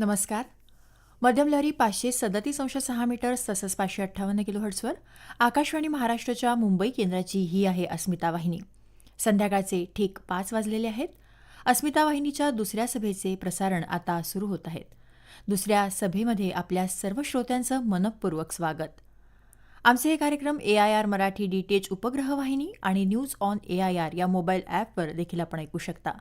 नमस्कार. मध्यम लहरी पाचशे सदतीस अंश सहा मीटर्स तसंच पाचशे अठ्ठावन्न किलो हर्ट्सवर आकाशवाणी महाराष्ट्राच्या मुंबई केंद्राची ही आहे अस्मिता वाहिनी. संध्याकाळचे ठीक पाच वाजलेले आहेत. अस्मिता वाहिनीच्या दुसऱ्या सभेचे प्रसारण आता सुरू होत आहेत. दुसऱ्या सभेमध्ये आपल्या सर्व श्रोत्यांचं मनपूर्वक स्वागत. आमचे हे कार्यक्रम A I R Marathi D T H उपग्रह वाहिनी आणि news on A I R या मोबाईल ॲपवर देखील आपण ऐकू शकता.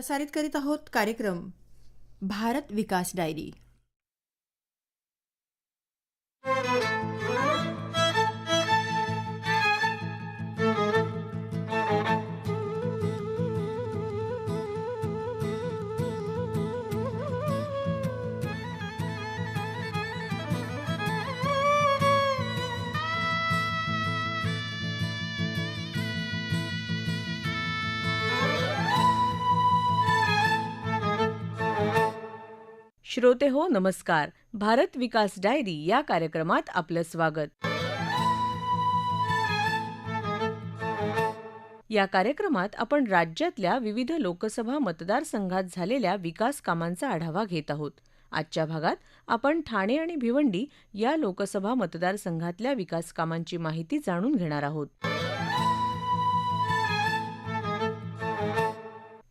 प्रसारित करीत आहोत कार्यक्रम भारत विकास डायरी. श्रोते हो नमस्कार. भारत विकास डायरी या कार्यक्रमात आपलं स्वागत. या कार्यक्रमात आपण राज्यातल्या विविध लोकसभा मतदारसंघात झालेल्या विकास कामांचा आढावा घेत आहोत. आजच्या भागात आपण ठाणे आणि भिवंडी या लोकसभा मतदारसंघातल्या विकास कामांची माहिती जाणून घेणार आहोत.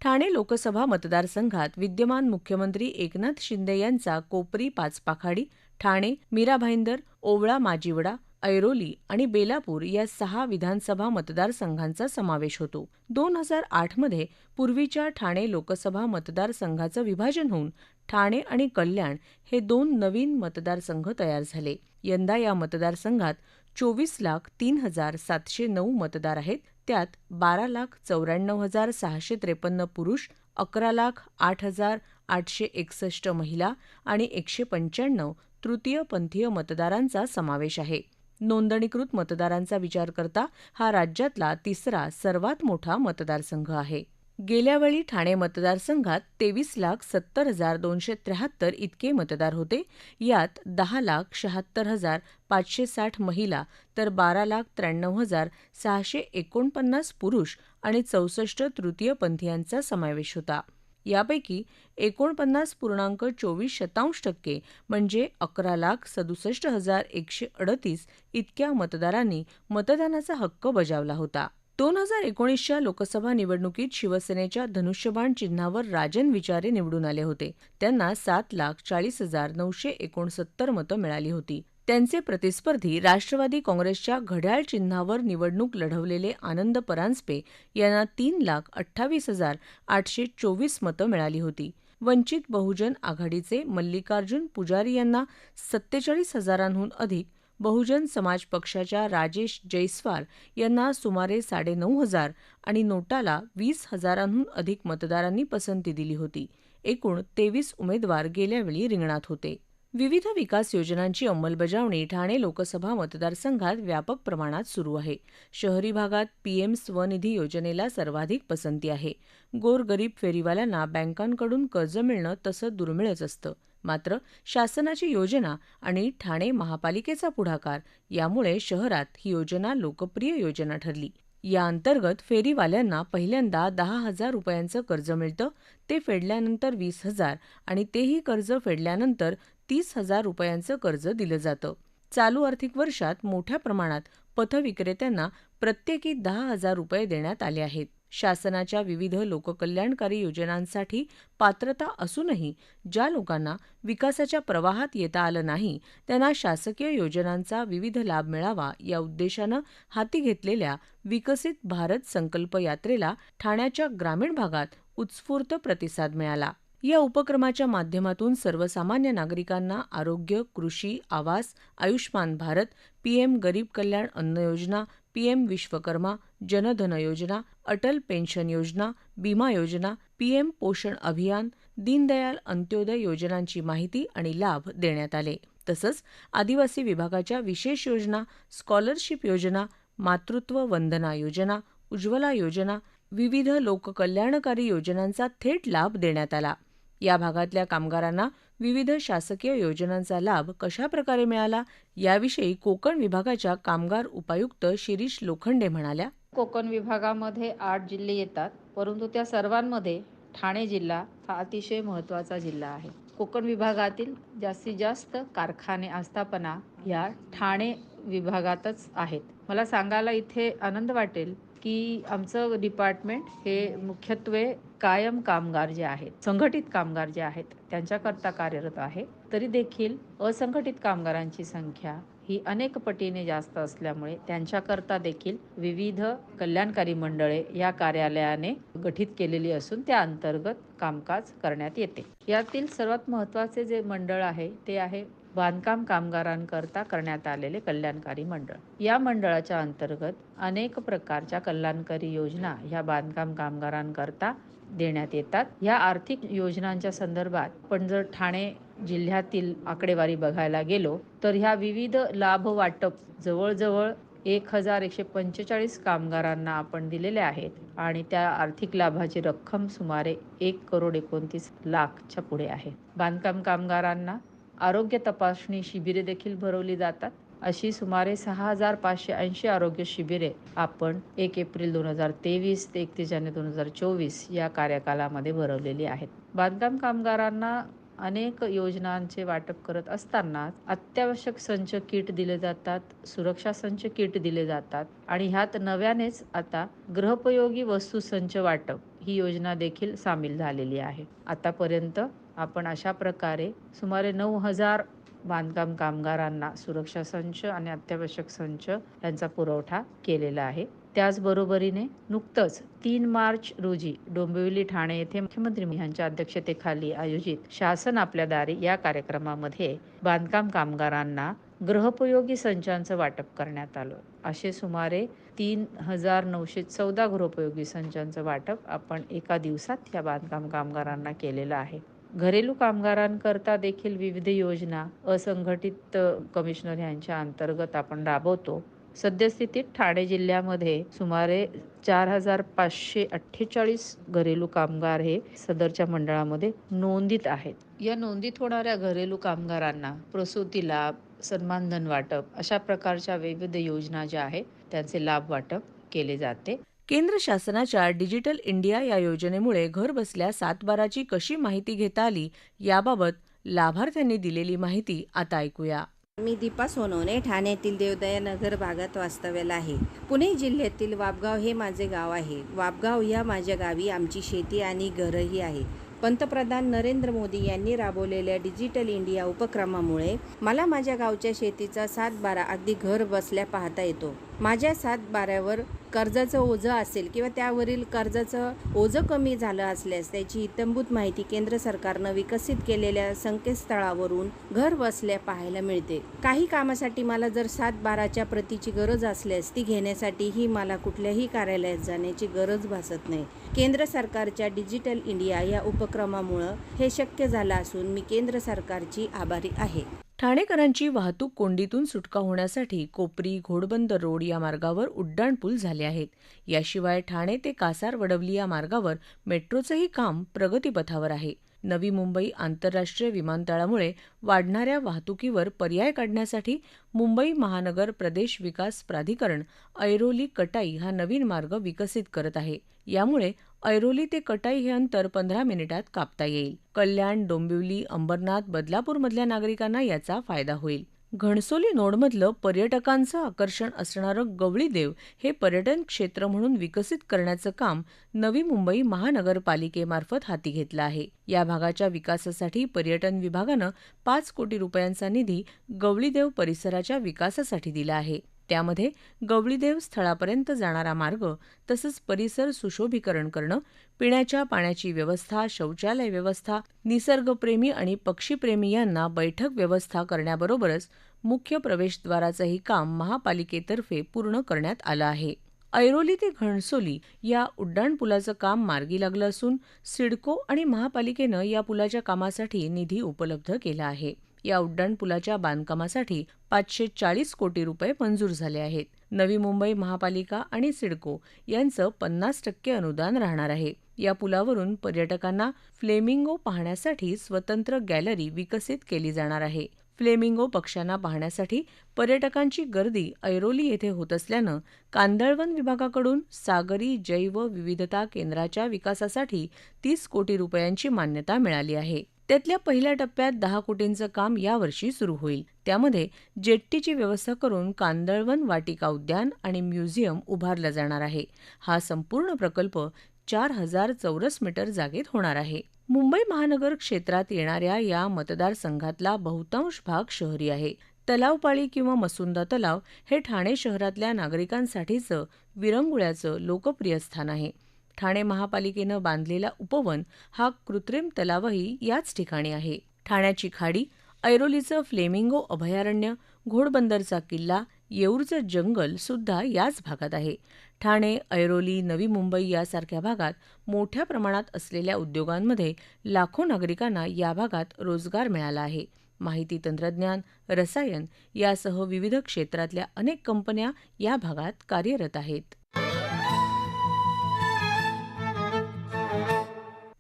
ठाणे लोकसभा मतदारसंघात विद्यमान मुख्यमंत्री एकनाथ शिंदे यांचा कोपरी पाचपाखाडी ठाणे मीरा भाईंदर ओवळा माजिवडा ऐरोली आणि बेलापूर या सहा विधानसभा मतदारसंघांचा समावेश होतो. दोन हजार आठमध्ये पूर्वीच्या ठाणे लोकसभा मतदारसंघाचं विभाजन होऊन ठाणे आणि कल्याण हे दोन नवीन मतदारसंघ तयार झाले. यंदा या मतदारसंघात चोवीस लाख तीन हजार सातशे नऊ मतदार आहेत. त्यात बारा लाख चौऱ्याण्णव हजार सहाशे त्रेपन्न पुरुष अकरा लाख आठ हजार आठशे एकसष्ट महिला आणि एकशे पंच्याण्णव तृतीयपंथीय मतदारांचा समावेश आहे. नोंदणीकृत मतदारांचा विचार करता हा राज्यातला तिसरा सर्वात मोठा मतदारसंघ आहे. गेल्यावेळी ठाणे मतदारसंघात तेवीस लाख सत्तर हजार दोनशे त्र्याहत्तर इतके मतदार होते. यात दहा लाख शहात्तर हजार पाचशे साठ महिला तर बारा लाख त्र्याण्णव हजार सहाशे एकोणपन्नास पुरुष आणि चौसष्ट तृतीयपंथीयांचा समावेश होता. यापैकी एकोणपन्नास पूर्णांक चोवीस शतांश टक्के म्हणजे अकरा लाख सदुसष्ट हजार एकशे अडतीस इतक्या मतदारांनी मतदानाचा हक्क बजावला होता. दोन हजार एकोणीसच्या लोकसभा निवडणुकीत शिवसेनेच्या धनुष्यबाण चिन्हावर राजन विचारे निवडून आले होते. त्यांना सात लाख चाळीस हजार नऊशे एकोणसत्तर मतं मिळाली होती. त्यांचे प्रतिस्पर्धी राष्ट्रवादी काँग्रेसच्या घड्याळ चिन्हावर निवडणूक लढवलेले आनंद परांजपे यांना तीन लाख अठ्ठावीस हजार आठशे चोवीस मतं मिळाली होती. वंचित बहुजन आघाडीचे मल्लिकार्जुन पुजारी यांना सत्तेचाळीस हजारांहून अधिक बहुजन समाज पक्षाच्या राजेश जैस्वार यांना सुमारे साडेनऊ हजार आणि नोटाला वीस हजारांहून अधिक मतदारांनी पसंती दिली होती. एकूण तेवीस उमेदवार गेल्यावेळी रिंगणात होते. विविध विकास योजनांची अंमलबजावणी ठाणे लोकसभा मतदारसंघात व्यापक प्रमाणात सुरू आहे. शहरी भागात पीएम स्वनिधी योजनेला सर्वाधिक पसंती आहे. गोरगरीब फेरीवाल्यांना बँकांकडून कर्ज मिळणं तसं दुर्मिळच असतं. मात्र शासनाची योजना आणि ठाणे महापालिकेचा पुढाकार यामुळे शहरात ही योजना लोकप्रिय योजना ठरली. या अंतर्गत फेरीवाल्यांना पहिल्यांदा दहा हजार रुपयांचं कर्ज मिळतं ते फेडल्यानंतर वीस हजार आणि तेही कर्ज फेडल्यानंतर तीस हजार रुपयांचं कर्ज दिलं जातं. चालू आर्थिक वर्षात मोठ्या प्रमाणात पथविक्रेत्यांना प्रत्येकी दहा हजार रुपये देण्यात आले आहेत. शासनाच्या विविध लोककल्याणकारी योजनांसाठी पात्रता असूनही ज्या लोकांना विकासाच्या प्रवाहात येता आलं नाही त्यांना शासकीय योजनांचा विविध लाभ मिळावा या उद्देशानं हाती घेतलेल्या विकसित भारत संकल्प यात्रेला ठाण्याच्या ग्रामीण भागात उत्स्फूर्त प्रतिसाद मिळाला. या उपक्रमाच्या माध्यमातून सर्वसामान्य नागरिकांना आरोग्य कृषी आवास आयुष्मान भारत पीएम गरीब कल्याण अन्न योजना पीएम विश्वकर्मा जनधन योजना अटल पेन्शन योजना बीमा योजना पीएम पोषण अभियान दीनदयाल अंत्योदय योजनांची माहिती आणि लाभ देण्यात आले. तसंच आदिवासी विभागाच्या विशेष योजना स्कॉलरशिप योजना मातृत्व वंदना योजना उज्ज्वला योजना विविध लोककल्याणकारी योजनांचा थेट लाभ देण्यात आला. या भागातल्या कामगारांना विविध शासकीय योजनांचा लाभ कशाप्रकारे मिळाला? याविषयी कोकण विभागाच्या कामगार उपायुक्त शिरीष लोखंडे म्हणाल्या कोकण विभागामध्ये आठ जिल्हे येतात परंतु त्या सर्वांमध्ये ठाणे जिल्हा हा अतिशय महत्त्वाचा जिल्हा आहे. कोकण विभागातील जास्तीत जास्त कारखाने आस्थापना ह्या ठाणे विभागातच आहेत. मला सांगायला इथे आनंद वाटेल की आमचं डिपार्टमेंट हे मुख्यत्वे कायम कामगार जे आहेत संघटित कामगार जे आहेत त्यांच्याकरता कार्यरत आहे. तरी देखील असंघटित कामगारांची संख्या ही अनेक पटीने जास्त असल्यामुळे त्यांच्याकरता देखील विविध कल्याणकारी मंडळे या कार्यालयाने गठीत केलेली असून त्या अंतर्गत कामकाज करण्यात येते. यातील सर्वात महत्त्वाचे जे मंडळ आहे ते आहे बांधकाम कामगारांकरता करण्यात आलेले कल्याणकारी मंडळ. या मंडळाच्या अंतर्गत अनेक प्रकारच्या कल्याणकारी योजना ह्या बांधकाम कामगारांकरता देण्यात येतात. ह्या आर्थिक योजनांच्या संदर्भात पण जर ठाणे जिल्ह्यातील आकडेवारी बघायला गेलो तर ह्या विविध लाभ वाटप जवळजवळ एक हजार एकशे पंचेचाळीस कामगारांना आपण दिलेले आहेत आणि त्या आर्थिक लाभाची रक्कम सुमारे एक करोड एकोणतीस लाखच्या पुढे आहे. बांधकाम कामगारांना आरोग्य तपासणी शिबिरे देखील भरवली जातात. अशी सुमारे सहा हजार पाचशे ऐंशी आरोग्य शिबिरे आपण एक एप्रिल दोन हजार तेवीस ते एकतीस जानेवारी दोन हजार चोवीस या कार्यकालामध्ये भरवलेली आहेत. बांधकाम कामगारांना अनेक योजनांचे वाटप करत असताना अत्यावश्यक संच किट दिले जातात सुरक्षा संच किट दिले जातात आणि ह्यात नव्यानेच आता गृहपयोगी वस्तू संच वाटप ही योजना देखील सामील झालेली आहे. आतापर्यंत आपण अशा प्रकारे सुमारे नऊ हजार बांधकाम कामगारांना सुरक्षा संच आणि अत्यावश्यक संच यांचा पुरवठा केलेला आहे. त्याचबरोबरीने नुकतंच तीन मार्च रोजी डोंबिवली ठाणे येथे मुख्यमंत्री यांच्या अध्यक्षतेखाली आयोजित शासन आपल्या दारी या कार्यक्रमामध्ये बांधकाम कामगारांना गृहोपयोगी संचांचं वाटप करण्यात आलं. असे सुमारे तीन हजार नऊशे चौदा गृहोपयोगी संचांचं वाटप आपण एका दिवसात या बांधकाम कामगारांना केलेलं आहे. घरेलू कामगारांकरता देखील विविध योजना असंघटित कमिशनर यांच्या अंतर्गत आपण राबवतो. सद्यस्थितीत ठाणे जिल्ह्यामध्ये सुमारे चार हजार पाचशे अठ्ठेचाळीस घरेलू कामगार हे सदरच्या मंडळामध्ये नोंदीत आहेत. या नोंदीत होणाऱ्या घरेलू कामगारांना प्रसूती लाभ सन्मानधन वाटप अशा प्रकारच्या विविध योजना ज्या आहेत त्यांचे लाभ वाटप केले जाते. केंद्र शासनाच्या डिजिटल इंडिया या योजनेमुळे घरबसल्या सातबाराची कशी माहिती घेता आली याबाबत लाभार्थ्यांनी दिलेली माहिती आता ऐकूया. मी दीपा सोनवणे ठाण्यातील देवदयानगर भागात वास्तव्याला आहे. पुणे जिल्ह्यातील वापगाव हे माझे गाव आहे. वापगाव या माझ्या गावी आमची शेती आणि घरही आहे. पंतप्रधान नरेंद्र मोदी यांनी राबवलेल्या डिजिटल इंडिया उपक्रमामुळे मला माझ्या गावच्या शेतीचा सात बारा अगदी घर बसल्या पाहता येतो. माझ्या सात बाऱ्यावर कर्जाचं ओझं असेल किंवा त्यावरील कर्जाचं ओझं कमी झालं असल्यास त्याची इतंभूत माहिती केंद्र सरकारनं विकसित केलेल्या संकेतस्थळावरून घर बसल्या पाहायला मिळते. काही कामासाठी मला जर सात बाराच्या प्रतीची गरज असल्यास ती घेण्यासाठीही मला कुठल्याही कार्यालयात जाण्याची गरज भासत नाही. केंद्र सरकारच्या डिजिटल इंडिया या उपक्रमामुळं हे शक्य झालं असून मी केंद्र सरकारची आभारी आहे. ठाणेकरांची वाहतूक कोंडीतून सुटका होण्यासाठी कोपरी घोडबंदर रोड या मार्गावर उड्डाणपूल झाले आहेत. याशिवाय ठाणे ते कासार वडवली या मार्गावर मेट्रोचंही काम प्रगतीपथावर आहे. नवी मुंबई आंतरराष्ट्रीय विमानतळामुळे वाढणाऱ्या वाहतुकीवर पर्याय काढण्यासाठी मुंबई महानगर प्रदेश विकास प्राधिकरण ऐरोली कटाई हा नवीन मार्ग विकसित करत आहे. यामुळे ऐरोली ते कटाई हे अंतर पंधरा मिनिटात कापता येईल. कल्याण डोंबिवली अंबरनाथ बदलापूरमधल्या नागरिकांना याचा फायदा होईल. घणसोली नोडमधलं पर्यटकांचं आकर्षण असणारं गवळीदेव हे पर्यटन क्षेत्र म्हणून विकसित करण्याचं काम नवी मुंबई महानगरपालिकेमार्फत हाती घेतलं आहे. या भागाच्या विकासासाठी पर्यटन विभागानं पाच कोटी रुपयांचा निधी गवळीदेव परिसराच्या विकासासाठी दिला आहे. त्यामध्ये गवळीदेव स्थळापर्यंत जाणारा मार्ग तसंच परिसर सुशोभीकरण करणं पिण्याच्या पाण्याची व्यवस्था शौचालय व्यवस्था निसर्गप्रेमी आणि पक्षीप्रेमी यांना बैठक व्यवस्था करण्याबरोबरच मुख्य प्रवेशद्वाराचंही काम महापालिकेतर्फे पूर्ण करण्यात आलं आहे. ऐरोली ते घणसोली या उड्डाणपुलाचं काम मार्गी लागलं असून सिडको आणि महापालिकेनं या पुलाच्या कामासाठी निधी उपलब्ध केला आहे. या उड्डाणपुलाच्या बांधकामासाठी पाचशे चाळीस कोटी रुपये मंजूर झाले आहेत. नवी मुंबई महापालिका आणि सिडको यांचं पन्नास टक्के अनुदान राहणार आहे. या पुलावरून पर्यटकांना फ्लेमिंगो पाहण्यासाठी स्वतंत्र गॅलरी विकसित केली जाणार आहे. फ्लेमिंगो पक्ष्यांना पाहण्यासाठी पर्यटकांची गर्दी ऐरोली येथे होत असल्यानं कांदळवन विभागाकडून सागरी जैव विविधता केंद्राच्या विकासासाठी तीस कोटी रुपयांची मान्यता मिळाली आहे. त्यातल्या पहिल्या टप्प्यात दहा कोटींचं काम यावर्षी सुरू होईल. त्यामध्ये जेट्टीची व्यवस्था करून कांदळवन वाटिका उद्यान आणि म्युझियम उभारलं जाणार आहे. हा संपूर्ण प्रकल्प चार हजार चौरस मीटर जागेत होणार आहे. मुंबई महानगर क्षेत्रात येणाऱ्या या मतदारसंघातला बहुतांश भाग शहरी आहे. तलावपाळी किंवा मसुंदा तलाव हे ठाणे शहरातल्या नागरिकांसाठीचं विरंगुळ्याचं लोकप्रिय स्थान आहे. ठाणे महापालिकेनं बांधलेला उपवन हा कृत्रिम तलावही याच ठिकाणी आहे. ठाण्याची खाडी ऐरोलीचं फ्लेमिंगो अभयारण्य घोडबंदरचा किल्ला येऊरचं जंगल सुद्धा याच भागात आहे. ठाणे ऐरोली नवी मुंबई यासारख्या भागात मोठ्या प्रमाणात असलेल्या उद्योगांमध्ये लाखो नागरिकांना या भागात रोजगार मिळाला आहे. माहिती तंत्रज्ञान रसायन यासह विविध क्षेत्रातल्या अनेक कंपन्या या भागात कार्यरत आहेत.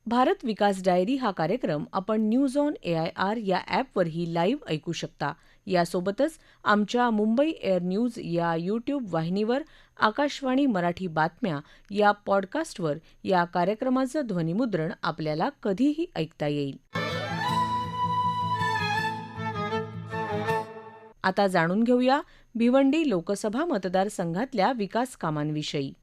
भारत विकास डायरी हा कार्यक्रम आपण न्यूज ऑन आय आर या ॲपवरही लाईव्ह ऐकू शकता. यासोबतच आमच्या मुंबई एअर न्यूज या यूट्यूब वाहिनीवर आकाशवाणी मराठी बातम्या या पॉडकास्टवर या कार्यक्रमाचं ध्वनिमुद्रण आपल्याला कधीही ऐकता येईल. आता जाणून घेऊया भिवंडी लोकसभा मतदारसंघातल्या विकास कामांविषयी.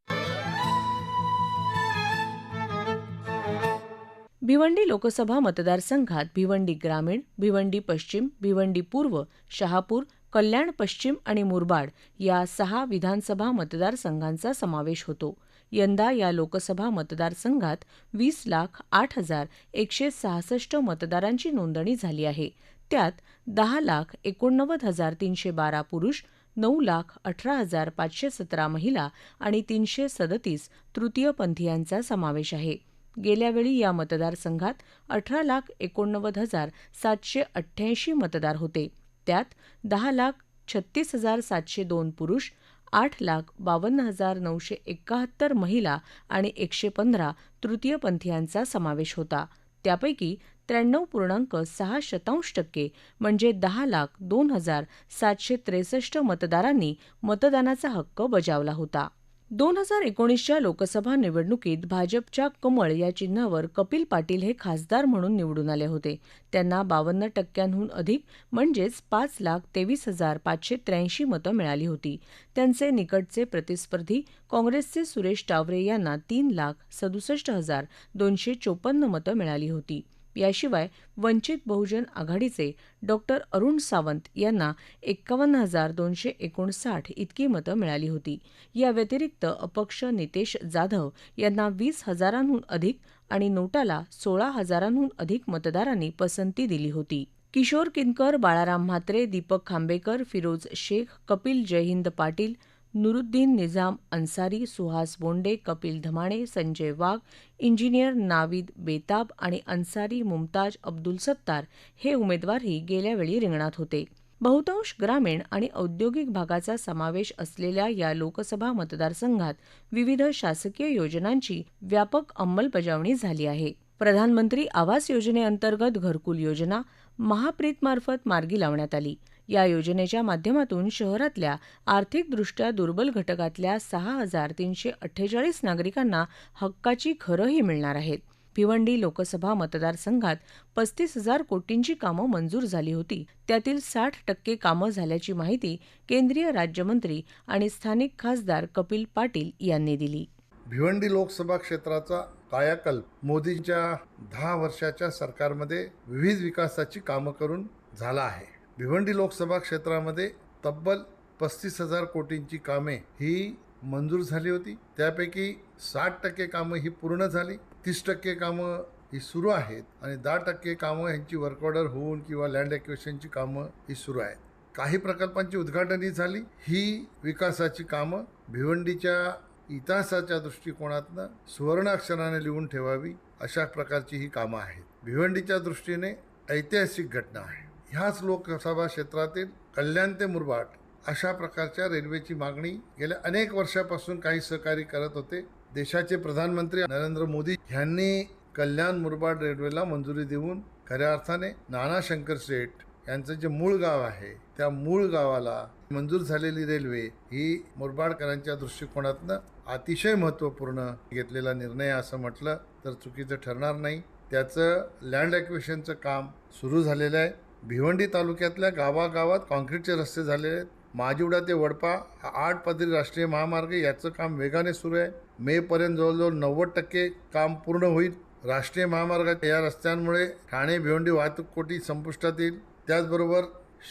भिवंडी लोकसभा मतदारसंघात भिवंडी ग्रामीण भिवंडी पश्चिम भिवंडी पूर्व शहापूर कल्याण पश्चिम आणि मुरबाड या सहा विधानसभा मतदारसंघांचा समावेश होतो. यंदा या लोकसभा मतदारसंघात वीस लाख आठ हजार एकशे सहासष्ट मतदारांची नोंदणी झाली आहे. त्यात दहा लाख एकोणनव्वद हजार तीनशे बारा पुरुष नऊ लाख अठरा हजार पाचशे सतरा महिला आणि तीनशे सदतीस तृतीयपंथीयांचा समावेश आहे. गेल्यावेळी या मतदारसंघात अठरा लाख एकोणनव्वद हजार सातशे अठ्ठ्याऐंशी मतदार होते. त्यात दहा लाख छत्तीस हजार सातशे दोन पुरुष आठ लाख बावन्न हजार नऊशे एकाहत्तर महिला आणि एकशे पंधरा तृतीयपंथीयांचा समावेश होता. त्यापैकी त्र्याण्णव पूर्णांक सहा शतांश टक्के म्हणजे दहा लाख दोन हजार सातशे त्रेसष्ट मतदारांनी मतदानाचा हक्क बजावला होता. दोन हजार एकोणीसच्या लोकसभा निवडणुकीत भाजपच्या कमळ या चिन्हावर कपिल पाटील हे खासदार म्हणून निवडून आले होते. त्यांना बावन्न टक्क्यांहून अधिक म्हणजेच पाच लाख तेवीस हजार पाचशे त्र्याऐंशी मतं मिळाली होती. त्यांचे निकटचे प्रतिस्पर्धी काँग्रेसचे सुरेश टावरे यांना तीन लाख सदुसष्ट हजार दोनशे चोपन्न मतं मिळाली होती. याशिवाय वंचित बहुजन आघाडीचे डॉक्टर अरुण सावंत यांना एक्कावन्न हजार दोनशे एकोणसाठ इतकी मतं मिळाली होती. या व्यतिरिक्त अपक्ष नितेश जाधव यांना वीस हजारांहून अधिक आणि नोटाला सोळा हजारांहून अधिक मतदारांनी पसंती दिली होती. किशोर किनकर बाळाराम म्हात्रे दीपक खांबेकर फिरोज शेख कपिल जयहिंद पाटील नुरुद्दीन निझाम अन्सारी सुहास बोंडे कपिल धमाणे संजय वाघ इंजिनियर नाविद बेताब आणि अन्सारी मुमताज अब्दुल सत्तार हे उमेदवारही गेल्यावेळी रिंगणात होते. बहुतांश ग्रामीण आणि औद्योगिक भागाचा समावेश असलेल्या या लोकसभा मतदारसंघात विविध शासकीय योजनांची व्यापक अंमलबजावणी झाली आहे. प्रधानमंत्री आवास योजनेअंतर्गत घरकुल योजना महाप्रीतमार्फत मार्गी लावण्यात आली. या योजनेच्या माध्यमातून शहरातल्या आर्थिकदृष्ट्या दुर्बल घटकातल्या सहा हजार तीनशे अठ्ठेचाळीस नागरिकांना हक्काची घरंही मिळणार आहेत. भिवंडी लोकसभा मतदारसंघात पस्तीस हजार कोटींची कामं मंजूर झाली होती. त्यातील साठ टक्के कामं झाल्याची माहिती केंद्रीय राज्यमंत्री आणि स्थानिक खासदार कपिल पाटील यांनी दिली. भिवंडी लोकसभा क्षेत्राचा कायाकल्प मोदींच्या दहा वर्षाच्या सरकारमध्ये विविध विकासाची कामं करून झाला आहे. भिवंडी लोकसभा क्षेत्रामध्ये तब्बल पस्तीस हजार कोटींची कामे ही मंजूर झाली होती. त्यापैकी साठ टक्के कामं ही पूर्ण झाली. तीस टक्के कामं ही सुरू आहेत आणि दहा टक्के कामं यांची वर्क ऑर्डर होऊन किंवा लँड ॲक्विशनची कामं ही सुरू आहेत. काही प्रकल्पांची उद्घाटनही झाली. ही विकासाची कामं भिवंडीच्या इतिहासाच्या दृष्टिकोनातनं सुवर्ण अक्षराने लिहून ठेवावी अशा प्रकारची ही कामं आहेत. भिवंडीच्या दृष्टीने ऐतिहासिक घटना आहे. ह्याच लोकसभा क्षेत्रातील कल्याण ते मुरबाड अशा प्रकारच्या रेल्वेची मागणी गेल्या अनेक वर्षापासून काही सहकारी करत होते. देशाचे प्रधानमंत्री नरेंद्र मोदी यांनी कल्याण मुरबाड रेल्वेला मंजुरी देऊन खऱ्या अर्थाने नाना शंकर शेठ यांचं जे मूळ गाव आहे त्या मूळ गावाला मंजूर झालेली रेल्वे ही मुरबाडकरांच्या दृष्टिकोनातनं अतिशय महत्त्वपूर्ण घेतलेला निर्णय असं म्हटलं तर चुकीचं ठरणार नाही. त्याचं लँड ॲक्विशनचं काम सुरू झालेलं आहे. भिवंडी तालुक्यातल्या गावागावात कॉन्क्रीटचे रस्ते झालेले आहेत. माजिवडा ते वडपा हा आठ पदरी राष्ट्रीय महामार्ग याचं काम वेगाने सुरू आहे. मेपर्यंत जवळजवळ नव्वद टक्के काम पूर्ण होईल. राष्ट्रीय महामार्गाच्या या रस्त्यांमुळे ठाणे भिवंडी वाहतूक कोटी संपुष्टात येईल. त्याचबरोबर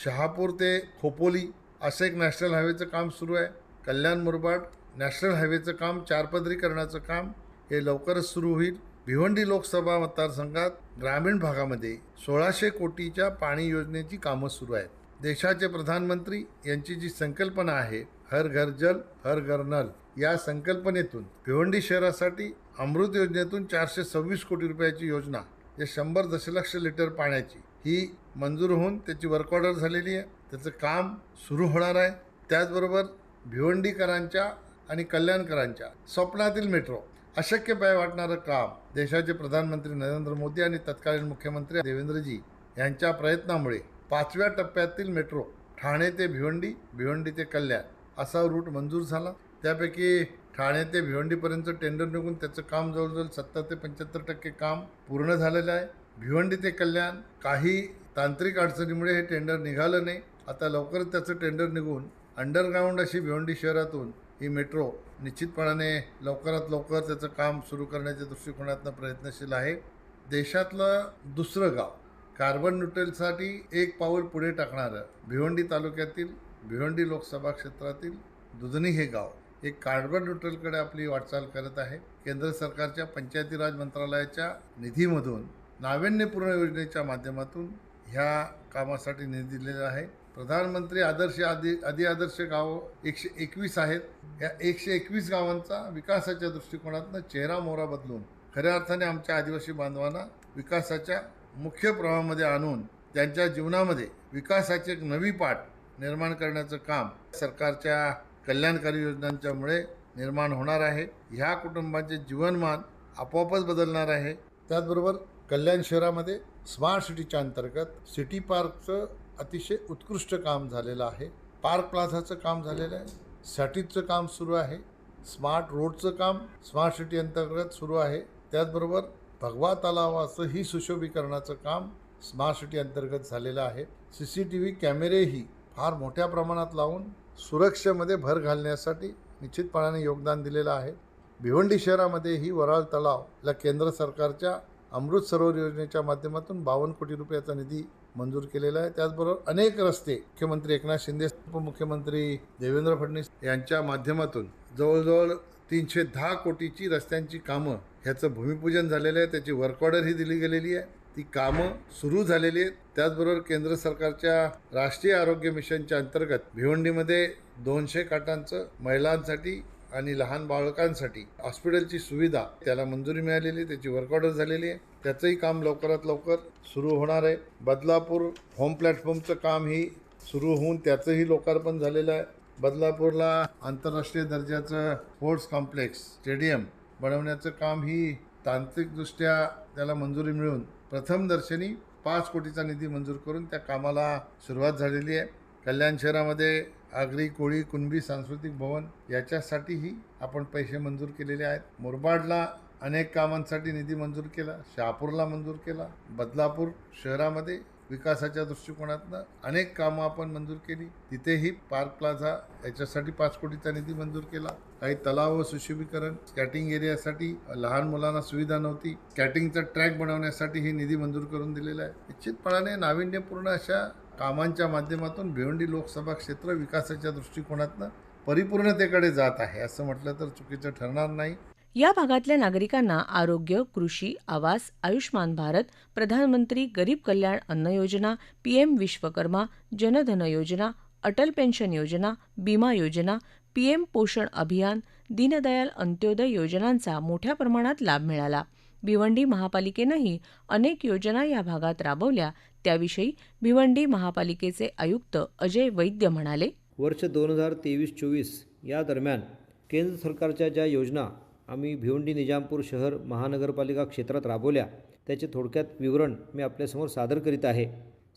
शहापूर ते खोपोली असं एक नॅशनल हायवेचं काम सुरू आहे. कल्याण मुरबाड नॅशनल हायवेचं काम चारपदरीकरणाचं काम हे लवकरच सुरू होईल. भिवंडी लोकसभा मतदारसंघात ग्रामीण भागामध्ये सोळाशे कोटीच्या पाणी योजनेची कामं सुरू आहेत. देशाचे प्रधानमंत्री यांची जी संकल्पना आहे हर घर जल हर घर नल या संकल्पनेतून भिवंडी शहरासाठी अमृत योजनेतून चारशे सव्वीस कोटी रुपयाची योजना जे शंभर दशलक्ष लिटर पाण्याची ही मंजूर होऊन त्याची वर्क ऑर्डर झालेली आहे. त्याचं काम सुरू होणार आहे. त्याचबरोबर भिवंडीकरांच्या आणि कल्याणकरांच्या स्वप्नातील मेट्रो अशक्यपाय वाटणारं काम देशाचे प्रधानमंत्री नरेंद्र मोदी आणि तत्कालीन मुख्यमंत्री देवेंद्रजी यांच्या प्रयत्नामुळे पाचव्या टप्प्यातील मेट्रो ठाणे ते भिवंडी भिवंडी ते कल्याण असा रूट मंजूर झाला. त्यापैकी ठाणे ते भिवंडीपर्यंत टेंडर निघून त्याचं काम जवळजवळ सत्तर ते पंच्याहत्तर टक्के काम पूर्ण झालेलं आहे. भिवंडी ते कल्याण काही तांत्रिक अडचणीमुळे हे टेंडर निघालं नाही. आता लवकरच त्याचं टेंडर निघून अंडरग्राऊंड अशी भिवंडी शहरातून ही मेट्रो निश्चितपणाने लवकरात लवकर त्याचं काम सुरू करण्याच्या दृष्टिकोनातनं प्रयत्नशील आहे. देशातलं दुसरं गाव कार्बन न्यूट्रलसाठी एक पाऊल पुढे टाकणारं भिवंडी तालुक्यातील भिवंडी लोकसभा क्षेत्रातील दुधनी हे गाव एक कार्बन न्यूट्रलकडे आपली वाटचाल करत आहे. केंद्र सरकारच्या पंचायती राज मंत्रालयाच्या निधीमधून नाविन्यपूर्ण योजनेच्या माध्यमातून ह्या कामासाठी निधी दिलेला आहे. प्रधानमंत्री आदर्श आदि अधि आदर्श गावं एकशे एकवीस आहेत. या एकशे एकवीस गावांचा विकासाच्या दृष्टिकोनातनं चेहरा मोहरा बदलून खऱ्या अर्थाने आमच्या आदिवासी बांधवांना विकासाच्या मुख्य प्रवाहामध्ये आणून त्यांच्या जीवनामध्ये विकासाची एक नवी पाठ निर्माण करण्याचं काम सरकारच्या कल्याणकारी योजनांच्यामुळे निर्माण होणार आहे. ह्या कुटुंबांचे जीवनमान आपोआपच बदलणार आहे. त्याचबरोबर कल्याण शहरामध्ये स्मार्ट सिटीच्या अंतर्गत सिटी पार्कचं अतिशय उत्कृष्ट काम झालेलं आहे. पार्क प्लाझाचं काम झालेलं आहे. सॅटीजचं काम सुरू आहे. स्मार्ट रोडचं काम स्मार्ट सिटी अंतर्गत सुरू आहे. त्याचबरोबर भगवा तलावाचं ही सुशोभीकरणाचं काम स्मार्ट सिटी अंतर्गत झालेलं आहे. सी सी टी व्ही कॅमेरेही फार मोठ्या प्रमाणात लावून सुरक्षेमध्ये भर घालण्यासाठी निश्चितपणाने योगदान दिलेलं आहे. भिवंडी शहरामध्येही वराळ तलावला केंद्र सरकारच्या अमृत सरोवर योजनेच्या माध्यमातून बावन्न कोटी रुपयाचा निधी मंजूर केलेला आहे. त्याचबरोबर अनेक रस्ते मुख्यमंत्री एकनाथ शिंदे उपमुख्यमंत्री देवेंद्र फडणवीस यांच्या माध्यमातून जवळजवळ तीनशे दहा कोटीची रस्त्यांची कामं ह्याचं भूमिपूजन झालेलं आहे. त्याची वर्क ऑर्डरही दिली गेलेली आहे. ती कामं सुरू झालेली आहेत. त्याचबरोबर केंद्र सरकारच्या राष्ट्रीय आरोग्य मिशनच्या अंतर्गत भिवंडीमध्ये दोनशे काटांचं महिलांसाठी आणि लहान बालकांसाठी हॉस्पिटलची सुविधा त्याला मंजुरी मिळालेली त्याची वर्क ऑर्डर झालेली आहे. त्याचंही काम लवकरात लवकर सुरू होणार आहे. बदलापूर होम प्लॅटफॉर्मचं काम ही सुरू होऊन त्याचंही लोकार्पण झालेलं आहे. बदलापूरला आंतरराष्ट्रीय दर्जाचं स्पोर्ट्स कॉम्प्लेक्स स्टेडियम बनवण्याचं काम ही तांत्रिकदृष्ट्या त्याला मंजुरी मिळून प्रथमदर्शनी पाच कोटीचा निधी मंजूर करून त्या कामाला सुरुवात झालेली आहे. कल्याण शहरामध्ये आगरी कोळी कुणबी सांस्कृतिक भवन याच्यासाठीही आपण पैसे मंजूर केलेले आहेत. मुरबाडला अनेक कामांसाठी निधी मंजूर केला. शहापूरला मंजूर केला. बदलापूर शहरामध्ये विकासाच्या दृष्टिकोनातनं अनेक कामं आपण मंजूर केली. तिथेही पार्क प्लाझा याच्यासाठी पाच कोटीचा निधी मंजूर केला. काही तलाव व सुशोभीकरण स्कॅटिंग एरियासाठी लहान मुलांना सुविधा नव्हती. स्कॅटिंगचा ट्रॅक बनवण्यासाठी ही निधी मंजूर करून दिलेला आहे. निश्चितपणाने नाविन्यपूर्ण अशा कामांच्या माध्यमातून भिवंडी लोकसभा क्षेत्र विकासाच्या दृष्टिकोनातनं परिपूर्णतेकडे जात आहे असं म्हटलं तर चुकीचं ठरणार नाही. या भागातल्या नागरिकांना आरोग्य कृषी आवास आयुष्मान भारत प्रधानमंत्री गरीब कल्याण अन्न योजना पीएम विश्वकर्मा जनधन योजना अटल पेन्शन योजना बीमा योजना पीएम पोषण अभियान दीनदयाल अंत्योदय योजनांचा मोठ्या प्रमाणात लाभ मिळाला. भिवंडी महापालिकेनंही अनेक योजना या भागात राबवल्या त्याविषयी भिवंडी महापालिकेचे आयुक्त अजय वैद्य म्हणाले वर्ष दोन हजार तेवीस चोवीस या दरम्यान केंद्र सरकारच्या ज्या योजना आम्ही भिवंडी निजामपूर शहर महानगरपालिका क्षेत्रात राबवल्या त्याचे थोडक्यात विवरण मी आपल्यासमोर सादर करीत आहे.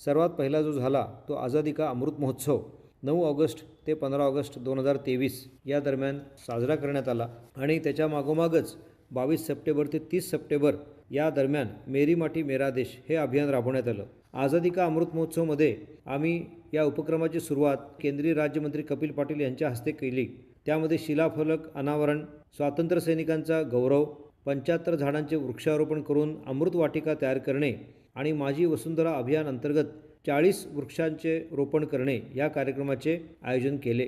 सर्वात पहिला जो झाला तो आझादी का अमृत महोत्सव नऊ ऑगस्ट ते पंधरा ऑगस्ट दोन हजार तेवीस या दरम्यान साजरा करण्यात आला आणि त्याच्या मागोमागच बावीस सप्टेंबर ते तीस सप्टेंबर या दरम्यान मेरी माटी मेरा देश हे अभियान राबवण्यात आलं. आझादी का अमृत महोत्सवमध्ये आम्ही या उपक्रमाची सुरुवात केंद्रीय राज्यमंत्री कपिल पाटील यांच्या हस्ते केली. त्यामध्ये शिलाफलक अनावरण स्वातंत्र्य सैनिकांचा गौरव पंच्याहत्तर झाडांचे वृक्षारोपण करून अमृत वाटिका तयार करणे आणि माझी वसुंधरा अभियान अंतर्गत चाळीस वृक्षांचे रोपण करणे या कार्यक्रमाचे आयोजन केले.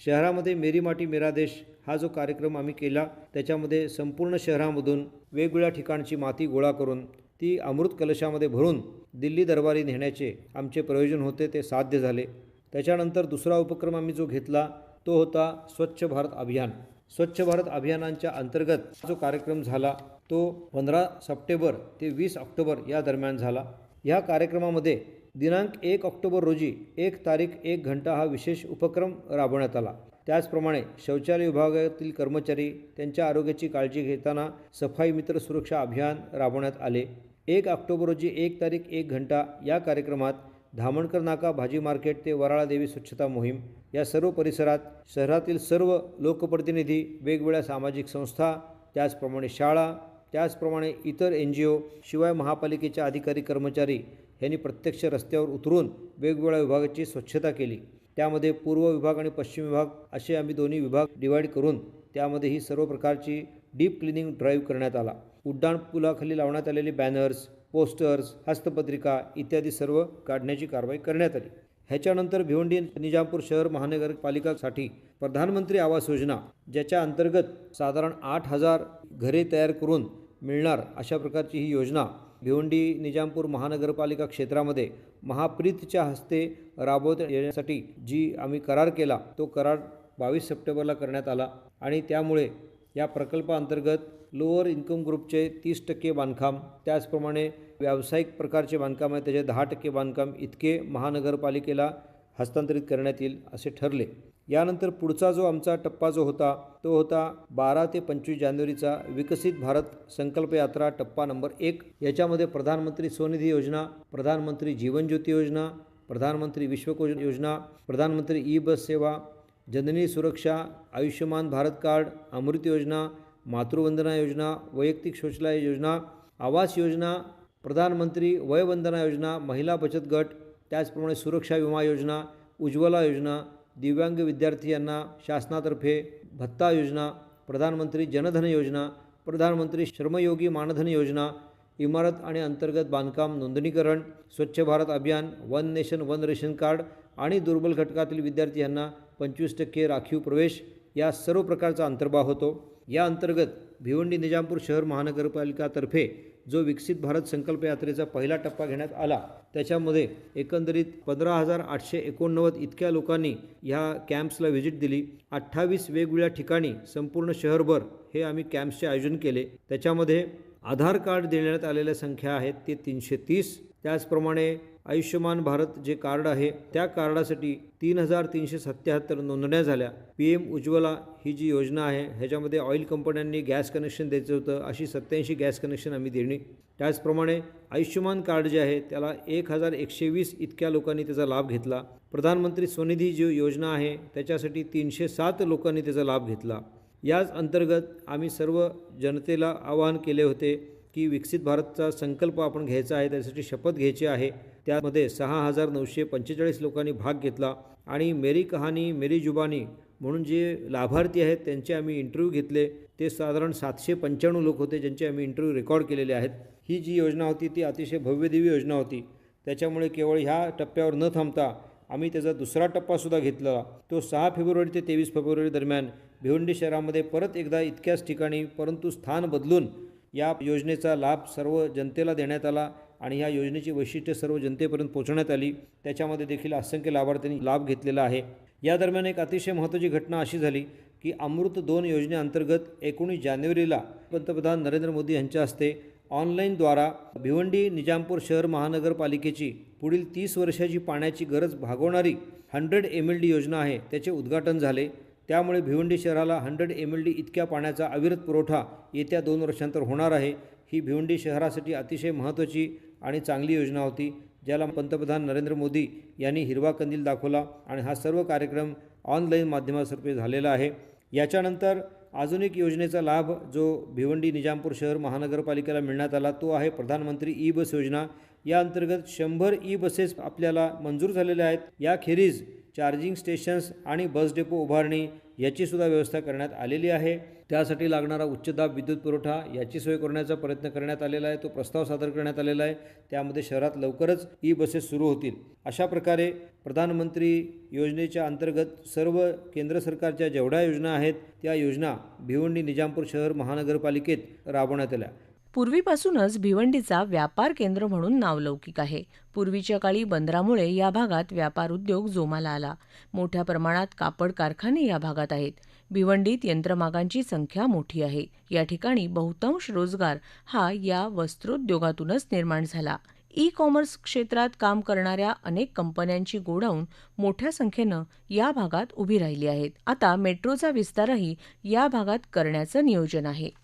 शहरामध्ये मेरी माटी मेरा देश हा जो कार्यक्रम आम्ही केला त्याच्यामध्ये संपूर्ण शहरामधून वेगवेगळ्या ठिकाणची माती गोळा करून ती अमृत कलशामध्ये भरून दिल्ली दरबारी नेण्याचे आमचे प्रयोजन होते ते साध्य झाले. त्याच्यानंतर दुसरा उपक्रम आम्ही जो घेतला तो होता स्वच्छ भारत अभियान. स्वच्छ भारत अभियानांच्या अंतर्गत जो कार्यक्रम झाला तो पंधरा सप्टेंबर ते वीस ऑक्टोबर या दरम्यान झाला. ह्या कार्यक्रमामध्ये दिनांक एक ऑक्टोबर रोजी एक तारीख एक घंटा हा विशेष उपक्रम राबवण्यात आला. त्याचप्रमाणे शौचालय विभागातील कर्मचारी त्यांच्या आरोग्याची काळजी घेताना सफाई मित्र सुरक्षा अभियान राबवण्यात आले. एक ऑक्टोबर रोजी एक तारीख एक घंटा या कार्यक्रमात धामणकर नाका भाजी मार्केट ते वराळा देवी स्वच्छता मोहीम या सर्व परिसरात शहरातील सर्व लोकप्रतिनिधी वेगवेगळ्या सामाजिक संस्था त्याचप्रमाणे शाळा त्याचप्रमाणे इतर एन जी ओ शिवाय महापालिकेच्या अधिकारी कर्मचारी यांनी प्रत्यक्ष रस्त्यावर उतरून वेगवेगळ्या विभागाची स्वच्छता केली. त्यामध्ये पूर्व विभाग आणि पश्चिम विभाग असे आम्ही दोन्ही विभाग डिवाईड करून त्यामध्ये ही सर्व प्रकारची डीप क्लिनिंग ड्राईव्ह करण्यात आला. उड्डाण पुलाखाली लावण्यात आलेले बॅनर्स पोस्टर्स हस्तपत्रिका इत्यादी सर्व काढण्याची कारवाई करण्यात आली. ह्याच्यानंतर भिवंडी निजामपूर शहर महानगरपालिकासाठी प्रधानमंत्री आवास योजना ज्याच्या अंतर्गत साधारण आठ हजार घरे तयार करून मिळणार अशा प्रकारची ही योजना भिवंडी निजामपूर महानगरपालिका क्षेत्रामध्ये महाप्रीतच्या हस्ते राबवता येण्यासाठी जी आम्ही करार केला तो करार बावीस सप्टेंबरला करण्यात आला आणि त्यामुळे या प्रकल्पाअंतर्गत लोअर इन्कम ग्रुपचे तीस टक्के बांधकाम त्याचप्रमाणे व्यावसायिक प्रकारचे बांधकाम आहे त्याचे दहा टक्के बांधकाम इतके महानगरपालिकेला हस्तांतरित करण्यात येईल असे ठरले. यानंतर पुढचा जो आमचा टप्पा जो होता तो होता बारा ते पंचवीस जानेवारीचा विकसित भारत संकल्प यात्रा टप्पा नंबर एक. याच्यामध्ये प्रधानमंत्री स्वनिधी योजना प्रधानमंत्री जीवन ज्योती योजना प्रधानमंत्री विश्वकोश योजना प्रधानमंत्री ई बस सेवा जननी सुरक्षा आयुष्यमान भारत कार्ड अमृत योजना मातृवंदना योजना वैयक्तिक शौचालय योजना आवास योजना प्रधानमंत्री वयवंदना योजना महिला बचत गट त्याचप्रमाणे सुरक्षा विमा योजना उज्ज्वला योजना दिव्यांग विद्यार्थी यांना शासनातर्फे भत्ता योजना प्रधानमंत्री जनधन योजना प्रधानमंत्री श्रमयोगी मानधन योजना इमारत आणि अंतर्गत बांधकाम नोंदणीकरण Swachh Bharat Abhiyan one nation one ration card आणि दुर्बल घटकातील विद्यार्थी यांना पंचवीस टक्के राखीव प्रवेश या सर्व प्रकारचा अंतर्भाव होतो. या अंतर्गत भिवंडी निजामपूर शहर महानगरपालिकातर्फे जो विकसित भारत संकल्प यात्रेचा पहिला टप्पा घेण्यात आला त्याच्यामध्ये एकंदरीत पंधरा हजार आठशे एकोणनव्वद इतक्या लोकांनी ह्या कॅम्प्सला व्हिजिट दिली. अठ्ठावीस वेगवेगळ्या ठिकाणी संपूर्ण शहरभर हे आम्ही कॅम्प्सचे आयोजन केले. त्याच्यामध्ये आधार कार्ड देण्यात आलेल्या संख्या आहेत ते तीनशे तीस. त्याचप्रमाणे आयुष्यमान भारत जे कार्ड आहे त्या कार्डासाठी तीन हजार तीनशे सत्याहत्तर नोंदण्या झाल्या. पी एम उज्ज्वला ही जी योजना आहे ह्याच्यामध्ये ऑइल कंपन्यांनी गॅस कनेक्शन द्यायचं होतं अशी सत्याऐंशी गॅस कनेक्शन आम्ही देणे त्याचप्रमाणे आयुष्यमान कार्ड जे आहे त्याला एक हजार एकशे वीस इतक्या लोकांनी त्याचा लाभ घेतला. प्रधानमंत्री स्वनिधी जी योजना आहे त्याच्यासाठी तीनशे सात लोकांनी त्याचा लाभ घेतला. याच अंतर्गत आम्ही सर्व जनतेला आवाहन केले होते की विकसित भारतचा संकल्प आपण घ्यायचा आहे त्यासाठी शपथ घ्यायची आहे. त्यामध्ये सहा हजार नऊशे पंचेचाळीस लोकांनी भाग घेतला आणि मेरी कहाणी मेरी जुबानी म्हणून जे लाभार्थी आहेत त्यांचे आम्ही इंटरव्ह्यू घेतले. ते साधारण सातशे पंच्याण्णव लोक होते ज्यांचे आम्ही इंटरव्ह्यू रेकॉर्ड केलेले आहेत. ही जी योजना होती ती अतिशय भव्यदेवी योजना होती. त्याच्यामुळे केवळ ह्या टप्प्यावर न थांबता आम्ही त्याचा दुसरा टप्पासुद्धा घेतला. तो सहा फेब्रुवारी ते तेवीस फेब्रुवारी दरम्यान भिवंडी शहरामध्ये परत एकदा इतक्याच ठिकाणी परंतु स्थान बदलून या योजनेचा लाभ सर्व जनतेला देण्यात आला आणि ह्या योजनेची वैशिष्ट्ये सर्व जनतेपर्यंत पोहोचवण्यात आली. त्याच्यामध्ये देखील असंख्य लाभार्थ्यांनी लाभ घेतलेला आहे. या दरम्यान एक अतिशय महत्त्वाची घटना अशी झाली की अमृत दोन योजनेअंतर्गत एकोणीस जानेवारीला पंतप्रधान नरेंद्र मोदी यांच्या हस्ते ऑनलाईनद्वारा भिवंडी निजामपूर शहर महानगरपालिकेची पुढील तीस वर्षाची पाण्याची गरज भागवणारी हंड्रेड एम एल डी योजना आहे. त्याचे उद्घाटन झाले. त्यामुळे भिवंडी शहराला हंड्रेड एम एल डी इतक्या पाण्याचा अविरत पुरवठा येत्या दोन वर्षांतर होणार आहे. ही भिवंडी शहरासाठी अतिशय महत्त्वाची आणि चांगली योजना होती ज्याला पंतप्रधान नरेंद्र मोदी यांनी हिरवा कंदील दाखवला आणि हा सर्व कार्यक्रम ऑनलाईन माध्यमातर्फे झालेला आहे. याच्यानंतर अजून एक योजनेचा लाभ जो भिवंडी निजामपूर शहर महानगरपालिकेला मिळण्यात आला तो आहे प्रधानमंत्री ई बस योजना. या अंतर्गत शंभर ई बसेस आपल्याला मंजूर झालेल्या आहेत. याखेरीज चार्जिंग स्टेशन्स आणि बस डेपो उभारणी याचीसुद्धा व्यवस्था करण्यात आलेली आहे. त्यासाठी लागणारा उच्चदाब विद्युत पुरवठा याची सोय करण्याचा प्रयत्न करण्यात आलेला आहे. तो प्रस्ताव सादर करण्यात आलेला आहे. त्यामध्ये शहरात लवकरच ई बसेस सुरू होतील. अशा प्रकारे प्रधानमंत्री योजनेच्या अंतर्गत सर्व केंद्र सरकारच्या जेवढ्या योजना आहेत त्या योजना भिवंडी निजामपूर शहर महानगरपालिकेत राबवण्यात आल्या. पूर्वीपासूनच भिवंडीचा व्यापार केंद्र म्हणून नावलौकिक आहे. पूर्वीच्या काळी बंदरामुळे या भागात व्यापार उद्योग जोमाला आला. मोठ्या प्रमाणात कापड कारखाने या भागात आहेत. भिवंडीत यंत्रमागांची संख्या मोठी आहे. या ठिकाणी बहुतांश रोजगार हा या वस्त्रोद्योगातूनच निर्माण झाला. ई कॉमर्स क्षेत्रात काम करणाऱ्या अनेक कंपन्यांची गोडाऊन मोठ्या संख्येनं या भागात उभी राहिली आहेत. आता मेट्रोचा विस्तारही या भागात करण्याचं नियोजन आहे.